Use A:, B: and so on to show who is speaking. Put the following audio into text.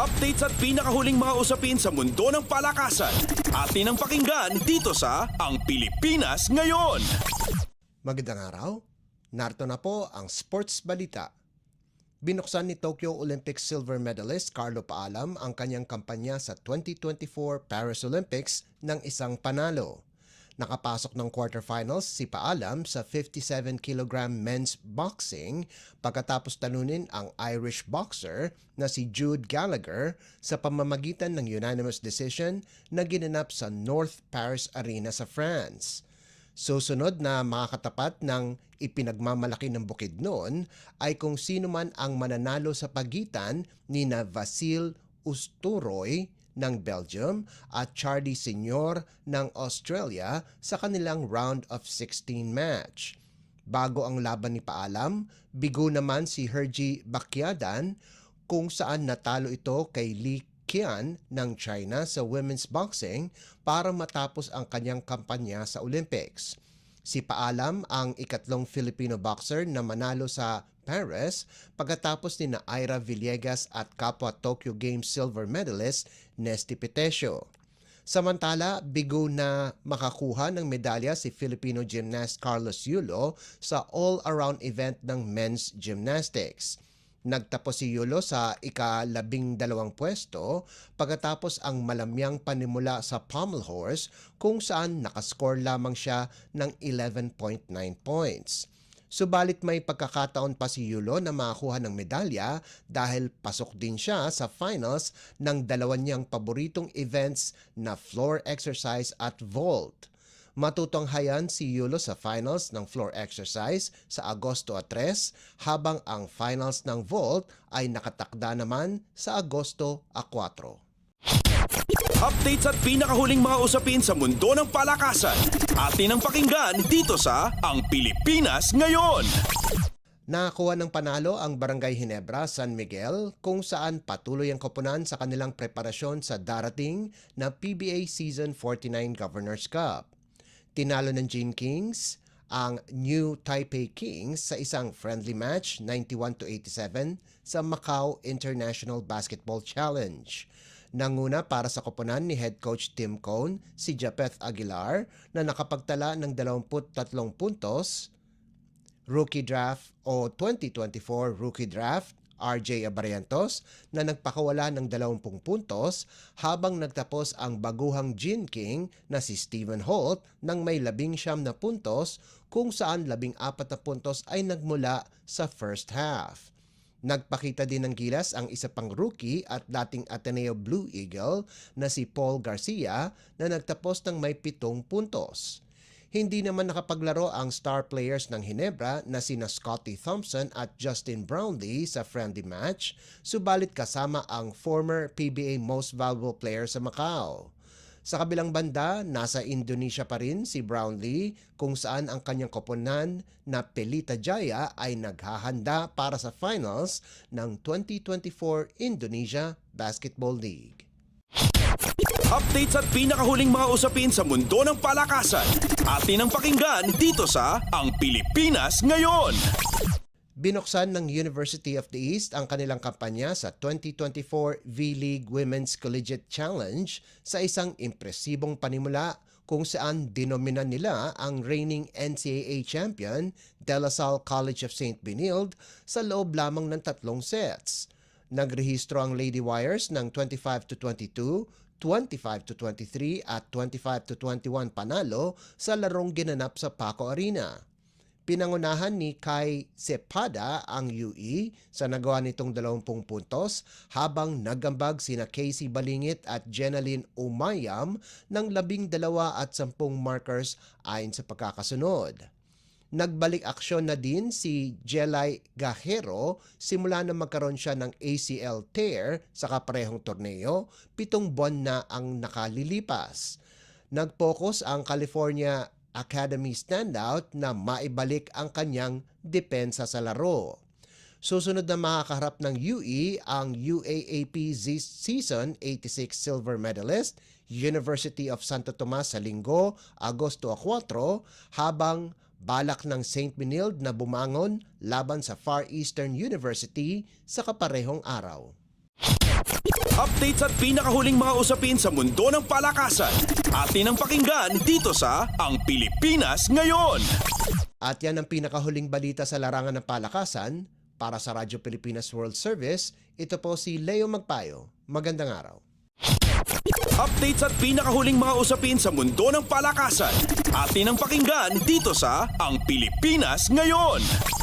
A: Updates at pinakahuling mga usapin sa mundo ng palakasan. Atin ang pakinggan dito sa Ang Pilipinas Ngayon.
B: Magandang araw. Narito na po ang sports balita. Binuksan ni Tokyo Olympics silver medalist Carlo Paalam ang kanyang kampanya sa 2024 Paris Olympics ng isang panalo. Nakapasok ng quarterfinals si Paalam sa 57 kg men's boxing pagkatapos talunin ang Irish boxer na si Jude Gallagher sa pamamagitan ng unanimous decision na ginanap sa North Paris Arena sa France. Susunod na makakatapat ng ipinagmamalaki ng bukid noon ay kung sino man ang mananalo sa pagitan ni na Vasil Usturoy ng Belgium at Charlie Senior ng Australia sa kanilang round of 16 match. Bago ang laban ni Paalam, bigo naman si Herji Bakyadan kung saan natalo ito kay Lee Qian ng China sa women's boxing para matapos ang kanyang kampanya sa Olympics. Si Paalam ang ikatlong Filipino boxer na manalo sa Paris pagkatapos ni na Ira Villegas at kapwa Tokyo Games silver medalist Nesty Petesio. Samantala, bigo na makakuha ng medalya si Filipino gymnast Carlos Yulo sa all-around event ng men's gymnastics. Nagtapos si Yulo sa ika-labing dalawang pwesto pagkatapos ang malamyang panimula sa pommel horse kung saan nakascore lamang siya ng 11.9 points. Subalit may pagkakataon pa si Yulo na makakuha ng medalya dahil pasok din siya sa finals ng dalawa niyang paboritong events na floor exercise at vault. Matutunghayan si Yulo sa finals ng floor exercise sa Agosto 3 habang ang finals ng vault ay nakatakda naman sa Agosto 4.
A: Updates at pinakahuling mga usapin sa mundo ng palakasan. Atin ang pakinggan dito sa Ang Pilipinas Ngayon.
B: Nakakuha ng panalo ang Barangay Hinebra, San Miguel kung saan patuloy ang koponan sa kanilang preparasyon sa darating na PBA Season 49 Governors Cup. Tinalo ng Gene Kings ang New Taipei Kings sa isang friendly match 91 to 87 sa Macau International Basketball Challenge. Nanguna para sa koponan ni head coach Tim Cone si Japeth Aguilar na nakapagtala ng 23 puntos rookie draft o 2024 rookie draft RJ Abarrientos na nagpakawala ng 20 puntos habang nagtapos ang baguhang Gin King na si Stephen Holt ng may labing siyam na puntos kung saan labing apat na puntos ay nagmula sa first half. Nagpakita din ng gilas ang isa pang rookie at dating Ateneo Blue Eagle na si Paul Garcia na nagtapos ng may pitong puntos. Hindi naman nakapaglaro ang star players ng Hinebra na sina Scotty Thompson at Justin Brownlee sa friendly match, subalit kasama ang former PBA Most Valuable Player sa Macau. Sa kabilang banda, nasa Indonesia pa rin si Brownlee kung saan ang kanyang koponan na Pelita Jaya ay naghahanda para sa finals ng 2024 Indonesia Basketball League.
A: Updates at pinakahuling mga usapin sa mundo ng palakasan. Atin ang pakinggan dito sa Ang Pilipinas Ngayon.
B: Binuksan ng University of the East ang kanilang kampanya sa 2024 V-League Women's Collegiate Challenge sa isang impresibong panimula kung saan dinomina nila ang reigning NCAA champion De La Salle College of St. Benilde sa loob lamang ng tatlong sets. Nagrehistro ang Lady Wires ng 25 to 22, 25 to 23 at 25 to 21 panalo sa larong ginanap sa Paco Arena. Pinangunahan ni Kai Sepada ang UE sa nagawa nitong 20 puntos habang nagambag sina Casey Balingit at Jenaline Umayam ng 12 at 10 markers ayon sa pagkakasunod. Nagbalik aksyon na din si Jelay Gajero simula na magkaroon siya ng ACL tear sa kaparehong torneo, pitong buwan na ang nakalilipas. Nag-focus ang California Academy standout na maibalik ang kanyang depensa sa laro. Susunod na makakaharap ng UE ang UAAP Season 86 silver medalist, University of Santo Tomas sa linggo, Agosto 4, habang balak ng St. Benilde na bumangon laban sa Far Eastern University sa kaparehong araw.
A: Updates at pinakahuling mga usapin sa mundo ng palakasan. Atin ang pakinggan dito sa Ang Pilipinas Ngayon.
B: At yan ang pinakahuling balita sa larangan ng palakasan. Para sa Radyo Pilipinas World Service, ito po si Leo Magpayo. Magandang araw.
A: Updates at pinakahuling mga usapin sa mundo ng palakasan. Atin ang pakinggan dito sa Ang Pilipinas Ngayon.